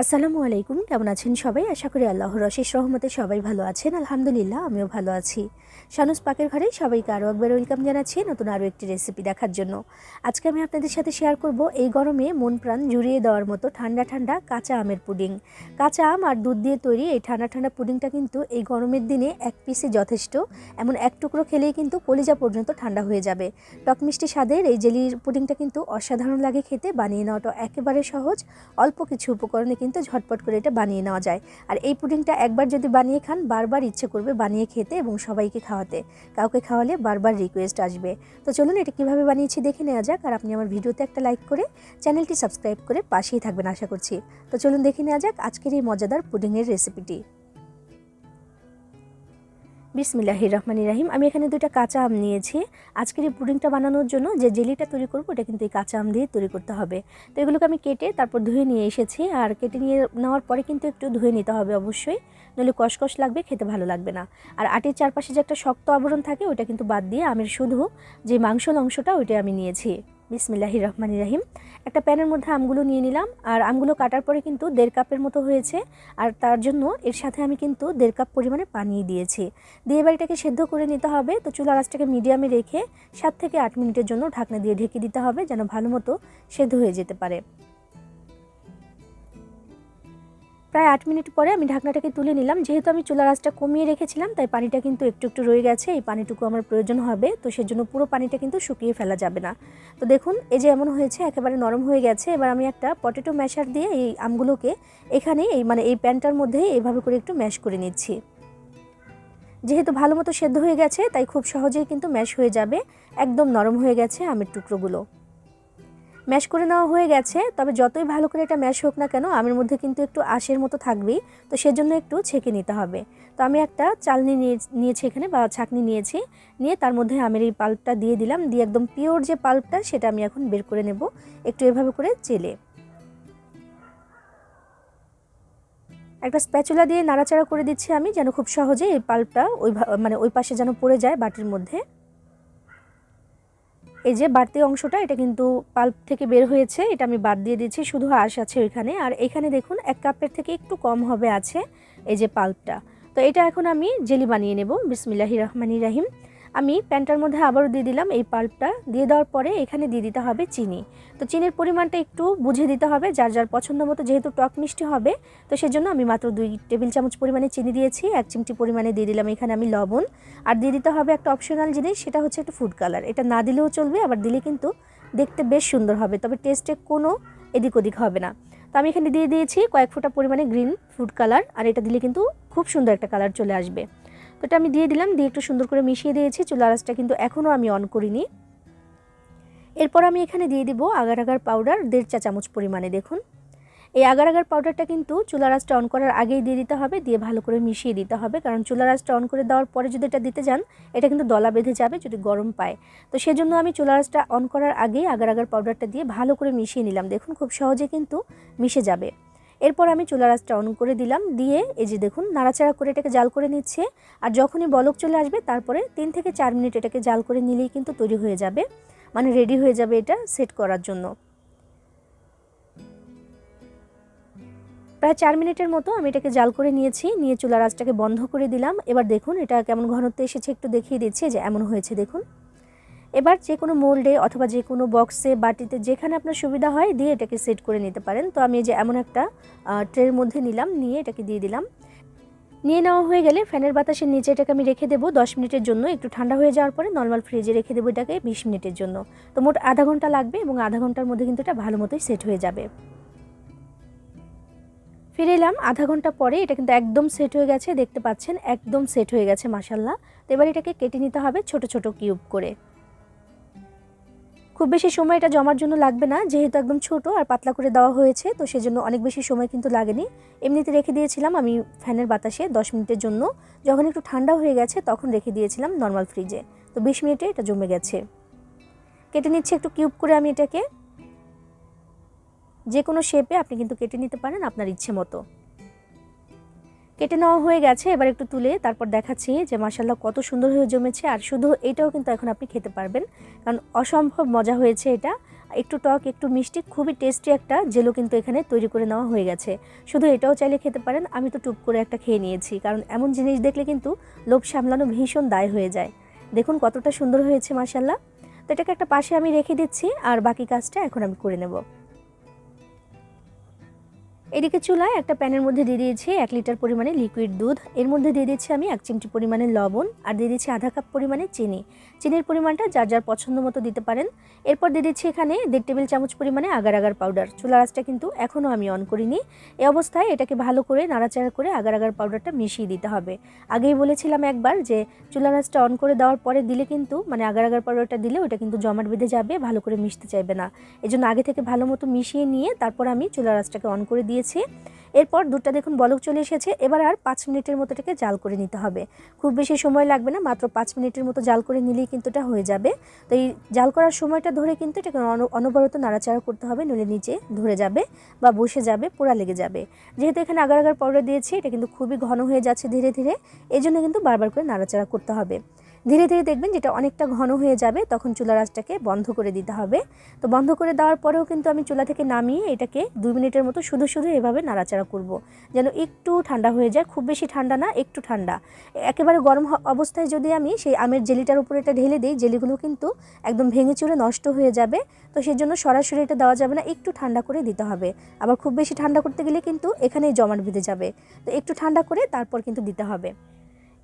আসসালামু আলাইকুম, কেমন আছেন সবাই? আশা করি আল্লাহ অশেষ রহমতে সবাই ভালো আছেন। আলহামদুলিল্লাহ, আমিও ভালো আছি। শানুস পাকের ঘরে সবাইকে আরও একবার ওয়েলকাম জানাচ্ছি নতুন আরও একটি রেসিপি দেখার জন্য। আজকে আমি আপনাদের সাথে শেয়ার করব এই গরমে মন প্রাণ জুড়িয়ে দেওয়ার মতো ঠান্ডা ঠান্ডা কাঁচা আমের পুডিং। কাঁচা আম আর দুধ দিয়ে তৈরি এই ঠান্ডা ঠান্ডা পুডিংটা কিন্তু এই গরমের দিনে এক পিসে যথেষ্ট। এমন এক টুকরো খেলেই কিন্তু কলিজা পর্যন্ত ঠান্ডা হয়ে যাবে। টক মিষ্টি স্বাদের এই জেলির পুডিংটা কিন্তু অসাধারণ লাগে খেতে, বানিয়ে নেওয়াটা একেবারে সহজ। অল্প কিছু উপকরণে কিন্তু ঝটপট করে এটা বানিয়ে নেওয়া যায়। আর এই পুডিংটা একবার যদি বানিয়ে খান, বারবার ইচ্ছে করবে বানিয়ে খেতে এবং সবাইকে খাওয়াতে। কাউকে খাওয়ালে বারবার রিকোয়েস্ট আসবে। তো চলুন এটা কীভাবে বানিয়েছি দেখে নেওয়া যাক আর আপনি আমার ভিডিওতে একটা লাইক করে চ্যানেলটি সাবস্ক্রাইব করে পাশেই থাকবেন আশা করছি। তো চলুন দেখে নেওয়া যাক আজকের এই মজাদার পুডিংয়ের রেসিপিটি বিসমিল্লাহির রহমান রাহিম আমি এখানে দুটো কাঁচা আম নিয়েছি। আজকের এই পুডিংটা বানানোর জন্য যে জেলিটা তৈরি করব, এটা কিন্তু এই কাঁচা আম দিয়ে তৈরি করতে হবে। তো এগুলোকে আমি কেটে তারপর ধুয়ে নিয়ে এসেছি। আর কেটে নিয়ে নেওয়ার পরে কিন্তু একটু ধুয়ে নিতে হবে অবশ্যই। নইলে কষকষ লাগবে, খেতে ভালো লাগবে না। আর আটির চারপাশে যে একটা শক্ত আবরণ থাকে ওটা কিন্তু বাদ দিয়ে আমের শুধু যে মাংসল অংশটা ওইটা আমি নিয়েছি। বিসমিল্লাহির রহমান রাহিম। একটা প্যানের মধ্যে আমগুলো নিয়ে নিলাম, আর আমগুলো কাটার পরে কিন্তু দেড় কাপের মতো হয়েছে, আর তার জন্য এর সাথে আমি কিন্তু দেড় কাপ পরিমাণে পানি দিয়েছি। দিয়ে এবার এটাকে সেদ্ধ করে নিতে হবে, তো চুলা গাছটাকে মিডিয়ামে রেখে সাত থেকে আট মিনিটের জন্য ঢাকনা দিয়ে ঢেকে দিতে হবে, যেন ভালো মতো সেদ্ধ হয়ে যেতে পারে। প্রায় আট মিনিট পরে আমি ঢাকনাটাকে তুলে নিলাম। যেহেতু আমি চুলার আঁচটা কমিয়ে রেখেছিলাম, তাই পানিটা কিন্তু একটু একটু রয়ে গেছে। এই পানিটুকু আমার প্রয়োজন হবে, তো সেজন্য পুরো পানিটা কিন্তু শুকিয়ে ফেলা যাবে না। তো দেখুন, এই যে এমন হয়েছে, একেবারে নরম হয়ে গেছে। এবার আমি একটা পটেটো ম্যাশার দিয়ে এই আমগুলোকে এখানে এই মানে এই প্যানটার মধ্যে এইভাবে করে একটু ম্যাশ করে নিচ্ছি। যেহেতু ভালো মতো সেদ্ধ হয়ে গেছে, তাই খুব সহজেই কিন্তু ম্যাশ হয়ে যাবে। একদম নরম হয়ে গেছে আমের টুকরোগুলো। ম্যাশ করে নেওয়া হয়ে গেছে, তবে যতই ভালো করে এটা ম্যাশ হোক না কেন, আমের মধ্যে কিন্তু একটু আশের মতো থাকবেই, তো সেজন্য একটু ছেঁকে নিতে হবে। তো আমি একটা চালনি নিয়ে, নিয়েছি এখানে বা ছাকনি নিয়েছি, নিয়ে তার মধ্যে আমের এই পাল্পটা দিয়ে দিলাম, দিয়ে একদম পিওর যে পাল্পটা সেটা আমি এখন বের করে নেব, একটু এভাবে করে চেলে। একটা স্প্যাচুলা দিয়ে নাড়াচাড়া করে দিচ্ছি আমি, যেন খুব সহজে এই পাল্পটা ওই মানে ওই পাশে যেন পড়ে যায় বাটির মধ্যে। এই যে বাড়তি অংশটা, এটা কিন্তু পাল্প থেকে বের হয়েছে, এটা আমি বাদ দিয়ে দিচ্ছি, শুধু আশ আছে ওইখানে। আর এখানে দেখুন, এক কাপের থেকে একটু কম হবে আছে এই যে পাল্পটা তো এটা এখন আমি জেলি বানিয়ে নেব বিসমিল্লাহি রহমানি রাহিম। আমি প্যানটার মধ্যে আবারও দিয়ে দিলাম এই পাল্পটা। দিয়ে দেওয়ার পরে এখানে দিয়ে দিতে হবে চিনি। তো চিনির পরিমাণটা একটু বুঝে দিতে হবে, যার যার পছন্দ মতো যেহেতু টক মিষ্টি হবে, তো সেজন্য আমি মাত্র দুই টেবিল চামচ পরিমাণে চিনি দিয়েছি, এক চিমটি পরিমাণে দিয়ে দিলাম এখানে আমি লবণ। আর দিয়ে দিতে হবে একটা অপশনাল জিনিস, সেটা হচ্ছে একটু ফুড কালার এটা না দিলেও চলবে, আবার দিলে কিন্তু দেখতে বেশ সুন্দর হবে, তবে টেস্টে কোনো এদিক ওদিক হবে না। তো আমি এখানে দিয়ে দিয়েছি কয়েক ফোঁটা পরিমাণে গ্রিন ফুড কালার আর এটা দিলে কিন্তু খুব সুন্দর একটা কালার চলে আসবে। তো এটা আমি দিয়ে দিলাম, দিয়ে একটু সুন্দর করে মিশিয়ে দিয়েছি, চুলা আঁচটা কিন্তু এখনও আমি অন করিনি। এরপর আমি এখানে দিয়ে দিব আগার আগার পাউডার দেড় চা চামচ পরিমাণে, দেখুন। এই আগার আগার পাউডারটা কিন্তু চুলা আঁচটা অন করার আগেই দিয়ে দিতে হবে, দিয়ে ভালো করে মিশিয়ে দিতে হবে, কারণ চুলার আঁচটা অন করে দেওয়ার পরে যদি এটা দিতে যান, এটা কিন্তু দলা বেঁধে যাবে, যদি গরম পায়। তো সেজন্য আমি চুলা আঁচটা অন করার আগেই আগার আগার পাউডারটা দিয়ে ভালো করে মিশিয়ে নিলাম, দেখুন খুব সহজে কিন্তু মিশে যাবে। এরপর আমি চুলার আঁচটা অন করে দিলাম, দিয়ে এই যে দেখুন নাড়াচাড়া করে এটাকে জাল করে নিচ্ছে, আর যখনই বলক চলে আসবে তারপরে তিন থেকে চার মিনিট এটাকে জাল করে নিলেই কিন্তু তৈরি হয়ে যাবে মানে রেডি হয়ে যাবে এটা সেট করার জন্য। প্রায় চার মিনিটের মতো আমি এটাকে জাল করে নিয়েছি, নিয়ে চুলার আঁচটাকে বন্ধ করে দিলাম। এবার দেখুন এটা কেমন ঘনত্বে এসেছে একটু দেখিয়ে দিচ্ছে যে এমন হয়েছে দেখুন। এবার যে কোনো মোল্ডে অথবা যে কোনো বক্সে, বাটিতে যেখানে আপনার সুবিধা হয় দিয়ে এটাকে সেট করে নিতে পারেন। তো আমি যে এমন একটা ট্রের মধ্যে নিলাম, নিয়ে এটাকে দিয়ে দিলাম। নিয়ে নেওয়া হয়ে গেলে ফ্যানের বাতাসের নিচে এটাকে আমি রেখে দেবো দশ মিনিটের জন্য। একটু ঠান্ডা হয়ে যাওয়ার পরে নর্মাল ফ্রিজে রেখে দেবো এটাকে বিশ মিনিটের জন্য। তো মোট আধা ঘণ্টা লাগবে এবং আধা ঘণ্টার মধ্যে কিন্তু এটা ভালো মতোই সেট হয়ে যাবে। ফিরে এলাম, আধা ঘণ্টা পরে এটা কিন্তু একদম সেট হয়ে গেছে, দেখতে পাচ্ছেন, একদম সেট হয়ে গেছে মাসাল্লাহ তো এবার এটাকে কেটে নিতে হবে ছোট ছোট কিউব করে। খুব বেশি সময় এটা জমার জন্য লাগবে না, যেহেতু একদম ছোট আর পাতলা করে দেওয়া হয়েছে, তো সেজন্য অনেক বেশি সময় কিন্তু লাগেনি। এমনিতে রেখে দিয়েছিলাম আমি ফ্যানের বাতাসে দশ মিনিটের জন্য। যখন একটু ঠান্ডা হয়ে গেছে, তখন রেখে দিয়েছিলাম নর্মাল ফ্রিজে তো বিশ মিনিটে এটা জমে গেছে। কেটে নিচ্ছে একটু কিউব করে আমি এটাকে। যে কোনো শেপে আপনি কিন্তু কেটে নিতে পারেন আপনার ইচ্ছে মতো। কেটে নেওয়া হয়ে গেছে। এবার একটু তুলে তারপর দেখাচ্ছি যে মাসাল্লাহ কত সুন্দর হয়ে জমেছে। আর শুধু এটাও কিন্তু এখন আপনি খেতে পারবেন। কারণ অসম্ভব মজা হয়েছে এটা। একটু টক, একটু মিষ্টি, খুবই টেস্টি একটা জেলো কিন্তু এখানে তৈরি করে নেওয়া হয়ে গেছে। শুধু এটাও চাইলে খেতে পারেন। আমি তো টুপ করে একটা খেয়ে নিয়েছি। কারণ এমন জিনিস দেখলে কিন্তু লোভ সামলানো ভীষণ দায় হয়ে যায়। দেখুন কতটা সুন্দর হয়েছে মাসাল্লাহ তো এটাকে একটা পাশে আমি রেখে দিচ্ছি। আর বাকি কাজটা এখন আমি করে নেব। এদিকে চুলায় একটা প্যানের মধ্যে দিয়ে দিয়েছি এক লিটার পরিমাণে লিকুইড দুধ। এর মধ্যে দিয়ে দিচ্ছি আমি এক চিমটি পরিমাণে লবণ আর দিয়ে দিচ্ছি আধা কাপ পরিমাণে চিনি। চিনির পরিমাণটা যার যার পছন্দ মতো দিতে পারেন। এরপর দিয়ে দিচ্ছি এখানে দেড় টেবিল চামচ পরিমাণে আগার আগার পাউডার চুলা আঁচটা কিন্তু এখনও আমি অন করিনি। এ অবস্থায় এটাকে ভালো করে নাড়াচাড়া করে আগার আগার পাউডারটা মিশিয়ে দিতে হবে। আগেই বলেছিলাম একবার যে চুলা আঁচটা অন করে দেওয়ার পরে দিলে কিন্তু মানে আগার আগার পাউডারটা দিলে ওটা কিন্তু জমাট বেঁধে যাবে, ভালো করে মিশতে চাইবে না। এজন্য আগে থেকে ভালো মতো মিশিয়ে নিয়ে তারপর আমি চুলা আঁচটাকে অন করে দিয়েছি। এরপর দুধটা দেখুন বলক চলে এসেছে। এবার আর পাঁচ মিনিটের মতো এটাকে জাল করে নিতে হবে। খুব বেশি সময় লাগবে না, মাত্র পাঁচ মিনিটের মতো জাল করে নিলেই কিন্তু এটা হয়ে যাবে। তো এই জাল করার সময়টা ধরে কিন্তু এটাকে অন- অনবরত নাড়াচাড়া করতে হবে, নইলে নিচে ধরে যাবে বা বসে যাবে, পোড়া লেগে যাবে। যেহেতু এখানে আগার আগার পাউডার দিয়েছি, এটা কিন্তু খুবই ঘন হয়ে যাচ্ছে ধীরে ধীরে। এই জন্য কিন্তু বারবার করে নাড়াচাড়া করতে হবে। ধীরে ধীরে দেখবেন যেটা অনেকটা ঘন হয়ে যাবে, তখন চুলার আঁচটাকে বন্ধ করে দিতে হবে। তো বন্ধ করে দেওয়ার পরেও কিন্তু আমি চুলা থেকে নামিয়ে এটাকে দুই মিনিটের মতো শুধু শুধু এভাবে নাড়াচাড়া করব। যেন একটু ঠান্ডা হয়ে যায়, খুব বেশি ঠান্ডা না, একটু ঠান্ডা। একেবারে গরম অবস্থায় যদি আমি সেই আমের জেলিটার উপরে এটা ঢেলে দিই, জেলিগুলো কিন্তু একদম ভেঙে চুরে নষ্ট হয়ে যাবে। তো সেই জন্য সরাসরি এটা দেওয়া যাবে না, একটু ঠান্ডা করে দিতে হবে। আবার খুব বেশি ঠান্ডা করতে গেলে কিন্তু এখানেই জমাট বেঁধে যাবে। তো একটু ঠান্ডা করে তারপর কিন্তু দিতে হবে।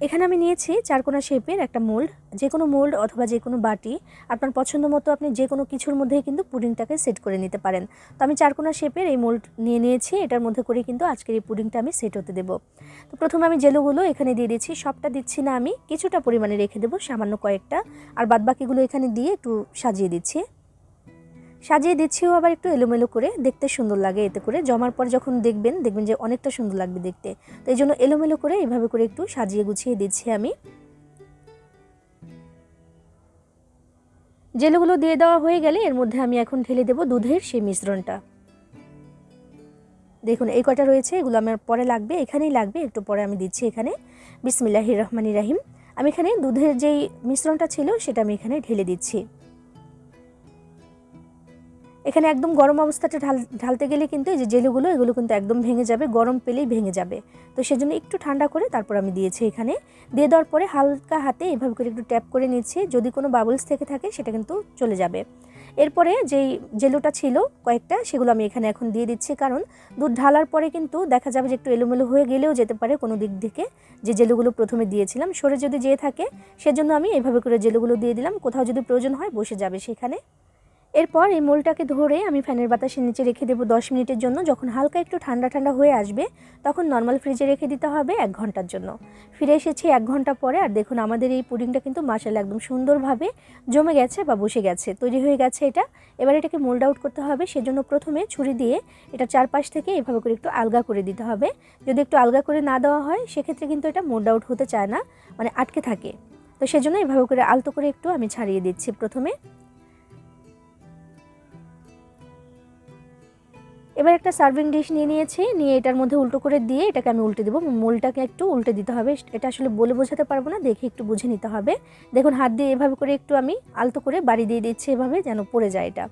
এখানে আমি নিয়েছি চারকোনা শেপের একটা মোল্ড যে কোনো মোল্ড অথবা যে কোনো বাটি। আপনার পছন্দ মতো আপনি যে কোনো কিছুর মধ্যেই কিন্তু পুডিংটাকে সেট করে নিতে পারেন। তো আমি চারকোনা শেপের এই মোল্ড নিয়ে নিয়েছি, এটার মধ্যে করে কিন্তু আজকের এই পুডিংটা আমি সেট হতে দেবো। তো প্রথমে আমি জেলোগুলো এখানে দিয়ে দিচ্ছি, সবটা দিচ্ছি না আমি, কিছুটা পরিমাণে রেখে দেবো, সামান্য কয়েকটা। আর বাদবাকিগুলো এখানে দিয়ে একটু সাজিয়ে দিচ্ছি। সাজিয়ে দিচ্ছিও আবার একটু এলোমেলো করে, দেখতে সুন্দর লাগে এতে করে। জমার পর যখন দেখবেন দেখবেন যে অনেকটা সুন্দর লাগবে দেখতে। তো এই জন্য এলোমেলো করে এইভাবে করে একটু সাজিয়ে গুছিয়ে দিচ্ছি আমি। জেলগুলো দিয়ে দেওয়া হয়ে গেলে এর মধ্যে আমি এখন ঢেলে দেবো দুধের সেই মিশ্রণটা। দেখুন, এই কটা রয়েছে, এগুলো আমার পরে লাগবে, এখানেই লাগবে, একটু পরে আমি দিচ্ছি এখানে। বিসমিল্লাহির রহমানি রাহিম। আমি এখানে দুধের যেই মিশ্রণটা ছিল, সেটা আমি এখানে ঢেলে দিচ্ছি। এখানে একদম গরম অবস্থাটা ঢাল, ঢালতে গেলে কিন্তু এই যে জেলুগুলো, এগুলো কিন্তু একদম ভেঙে যাবে, গরম পেলেই ভেঙে যাবে। তো সেজন্য একটু ঠান্ডা করে তারপর আমি দিয়েছি এখানে। দিয়ে দেওয়ার পরে হালকা হাতে এভাবে করে একটু ট্যাপ করে নিচ্ছি। যদি কোনো বাবলস থেকে থাকে সেটা কিন্তু চলে যাবে। এরপরে যেই জেলুটা ছিল কয়েকটা, সেগুলো আমি এখানে এখন দিয়ে দিচ্ছি। কারণ দুধ ঢালার পরে কিন্তু দেখা যাবে যে একটু এলোমেলো হয়ে গেলেও যেতে পারে কোনো দিক থেকে যে জেলুগুলো প্রথমে দিয়েছিলাম, সরে যদি যেয়ে থাকে, সেজন্য আমি এভাবে করে জেলুগুলো দিয়ে দিলাম। কোথাও যদি প্রয়োজন হয় বসে যাবে সেখানে। এরপর এই মোলটাকে ধরে আমি ফ্যানের বাতাসের নিচে রেখে দেবো দশ মিনিটের জন্য। যখন হালকা একটু ঠান্ডা ঠান্ডা হয়ে আসবে, তখন নর্মাল ফ্রিজে রেখে দিতে হবে এক ঘণ্টার জন্য। ফিরে এসেছি এক ঘণ্টা পরে, আর দেখুন আমাদের এই পুডিংটা কিন্তু মাসাল একদম সুন্দরভাবে জমে গেছে বা বসে গেছে, তৈরি হয়ে গেছে এটা। এবার এটাকে মোল্ড আউট করতে হবে, সেজন্য প্রথমে ছুরি দিয়ে এটা চারপাশ থেকে এভাবে করে একটু আলগা করে দিতে হবে। যদি একটু আলগা করে না দেওয়া হয়, সেক্ষেত্রে কিন্তু এটা মোল্ড আউট হতে চায় না মানে আটকে থাকে। তো সেজন্য এভাবে করে আলতো করে একটু আমি ছাড়িয়ে দিচ্ছি প্রথমে। এবার একটা সার্ভিং ডিশ নিয়ে নিয়েছি, নিয়ে এটার মধ্যে উল্টো করে দিয়ে এটাকে আমি উল্টে দেবো। মোলটাকে একটু উল্টে দিতে হবে। এটা আসলে বলে বোঝাতে পারব না, দেখে একটু বুঝে নিতে হবে। দেখুন, হাত দিয়ে এভাবে করে একটু আমি আলতো করে বাড়ি দিয়ে দিচ্ছি এভাবে যেন পড়ে যায় এটা।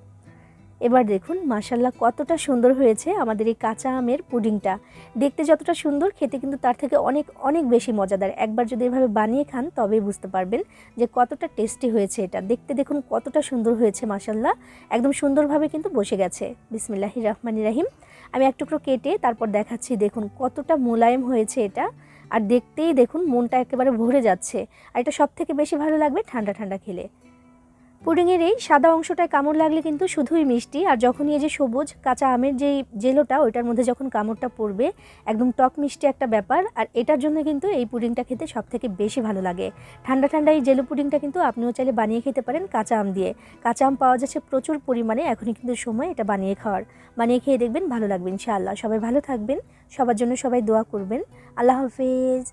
এবার দেখুন মাসাল্লাহ কতটা সুন্দর হয়েছে আমাদের এই কাঁচা আমের পুডিংটা। দেখতে যতটা সুন্দর, খেতে কিন্তু তার থেকে অনেক অনেক বেশি মজাদার। একবার যদি এভাবে বানিয়ে খান, তবেই বুঝতে পারবেন যে কতটা টেস্টি হয়েছে এটা। দেখতে দেখুন কতটা সুন্দর হয়েছে মাসাল্লাহ একদম সুন্দরভাবে কিন্তু বসে গেছে। বিসমিল্লাহি রহমানি রাহিম। আমি এক টুকরো কেটে তারপর দেখাচ্ছি, দেখুন কতটা মোলায়েম হয়েছে এটা। আর দেখতেই দেখুন মনটা একেবারে ভরে যাচ্ছে। আর এটা সব থেকে বেশি ভালো লাগবে ঠান্ডা ঠান্ডা খেলে। পুডিংয়ের এই সাদা অংশটায় কামড় লাগলে কিন্তু শুধুই মিষ্টি, আর যখনই এই যে সবুজ কাঁচা আমের যেই জেলোটা, ওইটার মধ্যে যখন কামড়টা পড়বে, একদম টক মিষ্টি একটা ব্যাপার, আর এটার জন্য কিন্তু এই পুডিংটা খেতে সব থেকে বেশি ভালো লাগে। ঠান্ডা ঠান্ডা এই জেলো পুডিংটা কিন্তু আপনিও চাইলে বানিয়ে খেতে পারেন কাঁচা আম দিয়ে। কাঁচা আম পাওয়া যাচ্ছে প্রচুর পরিমাণে, এখনই কিন্তু সময় এটা বানিয়ে খাওয়ার। বানিয়ে খেয়ে দেখবেন ভালো লাগবে ইনশাআল্লাহ। সবাই ভালো থাকবেন, সবার জন্য সবাই দোয়া করবেন। আল্লাহ হাফেজ।